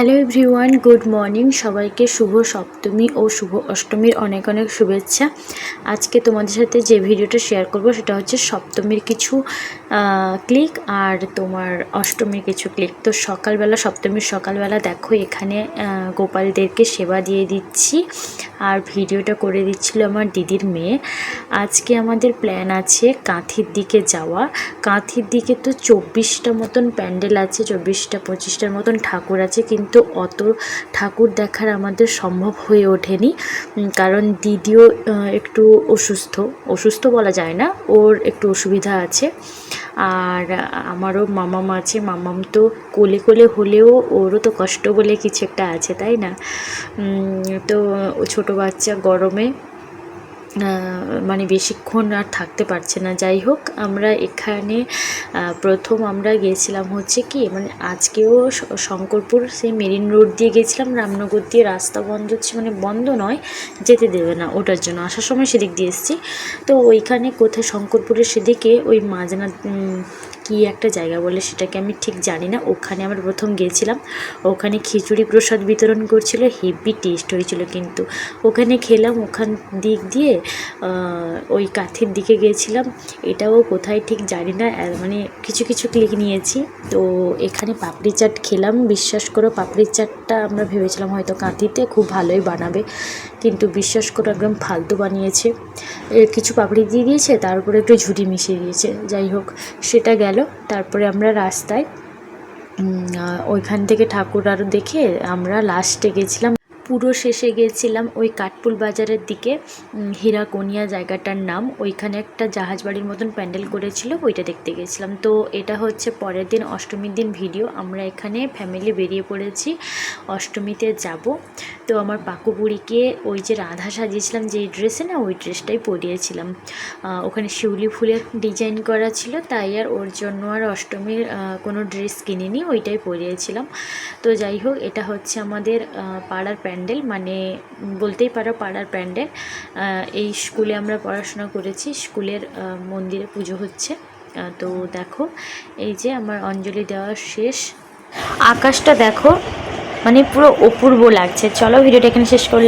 Hello everyone good morning সবাইকে শুভ সপ্তমী ও শুভ অষ্টমীর অনেক অনেক শুভেচ্ছা। আজকে তোমাদের সাথে যে ভিডিওটা শেয়ার করব সেটা হচ্ছে সপ্তমীর কিছু ক্লিক আর তোমার অষ্টমীর কিছু ক্লিক তো সকালবেলা, সপ্তমীর সকালবেলা দেখো এখানে গোপালদেরকে সেবা দিয়ে দিচ্ছি। আর ভিডিওটা করে দিচ্ছিল আমার দিদির মেয়ে। আজকে আমাদের প্ল্যান আছে কাঁথির দিকে যাওয়া। কাঁথির দিকে তো চব্বিশটা মতন প্যান্ডেল আছে, চব্বিশটা, পঁচিশটার মতন ঠাকুর আছে, কিন্তু অত ঠাকুর দেখার আমাদের সম্ভব হয়ে ওঠেনি। কারণ দিদিও একটু অসুস্থ। অসুস্থ বলা যায় না, ওর একটু অসুবিধা আছে। আর আমারও মামাম আছে, মামাম তো কোলে কোলে হলেও ওরও তো কষ্ট বলে কিছু একটা আছে, তাই না? তো ছোট বাচ্চা গরমে মানে বেশিক্ষণ আর থাকতে পারছে না। যাই হোক আমরা এখানে প্রথম আমরা গিয়েছিলাম হচ্ছে কি মানে আজকেও শঙ্করপুর সেই মেরিন রোড দিয়ে গেছিলাম রামনগর দিয়ে রাস্তা বন্ধ হচ্ছে মানে বন্ধ নয় যেতে দেবে না ওটার জন্য। আসার সময় সেদিক দিয়ে এসেছি। তো ওইখানে কোথায় শঙ্করপুরের সেদিকে ওই উম, কি একটা জায়গা বলে সেটাকে আমি ঠিক জানি না। ওখানে আমরা প্রথম গিয়েছিলাম ওখানে খিচুড়ি প্রসাদ বিতরণ করছিল হেভি টেস্ট হয়েছিল কিন্তু। ওখানে খেলাম, ওখান দিক দিয়ে ওই কাঠির দিকে গিয়েছিলাম এটাও কোথায় ঠিক জানি না মানে কিছু কিছু ক্লিক নিয়েছি। তো এখানে পাপড়ি চাট খেলাম। বিশ্বাস করো, পাপড়ি চাটটা আমরা ভেবেছিলাম হয়তো কাঁথিতে খুব ভালোই বানাবে। কিন্তু বিশ্বাস করো, একদম ফালতু বানিয়েছে। কিছু পাপড়ি দিয়ে দিয়েছে তার উপরে একটু ঝুড়ি মিশিয়ে দিয়েছে। যাই হোক, সেটা গেল। তারপরে আমরা রাস্তায় ওইখান থেকে ঠাকুর আরও দেখে আমরা লাস্টে গেছিলাম পুরো শেষে গিয়েছিলাম ওই কাঠপুল বাজারের দিকে হীরাকনিয়া জায়গাটার নাম। ওইখানে একটা জাহাজ বাড়ির মতন প্যান্ডেল করেছিল, ওইটা দেখতে গেছিলাম তো এটা হচ্ছে পরের দিন অষ্টমীর দিন ভিডিও। আমরা এখানে ফ্যামিলি বেরিয়ে পড়েছি, অষ্টমীতে যাব। তো আমার পাকু বুড়িকে ওই যে রাধা সাজিয়েছিলাম যে ড্রেসে না, ওই ড্রেসটাই পরিয়েছিলাম। ওখানে শিউলি ফুলের ডিজাইন করা ছিল, তাই আর ওর জন্য আর অষ্টমীর কোনো ড্রেস কিনিনি, ওইটাই পরিয়েছিলাম। তো যাই হোক, এটা হচ্ছে আমাদের পাড়ার প্যান্ডেল মানে বলতেই পারো পাড়ার প্যান্ডেল। এই স্কুলে আমরা পড়াশোনা করেছি, স্কুলের মন্দিরে পুজো হচ্ছে। তো দেখো, এই যে আমার অঞ্জলি দেওয়া শেষ। আকাশটা দেখো মানে পুরো অপূর্ব লাগছে। চলো, ভিডিওটা এখানে শেষ করলাম।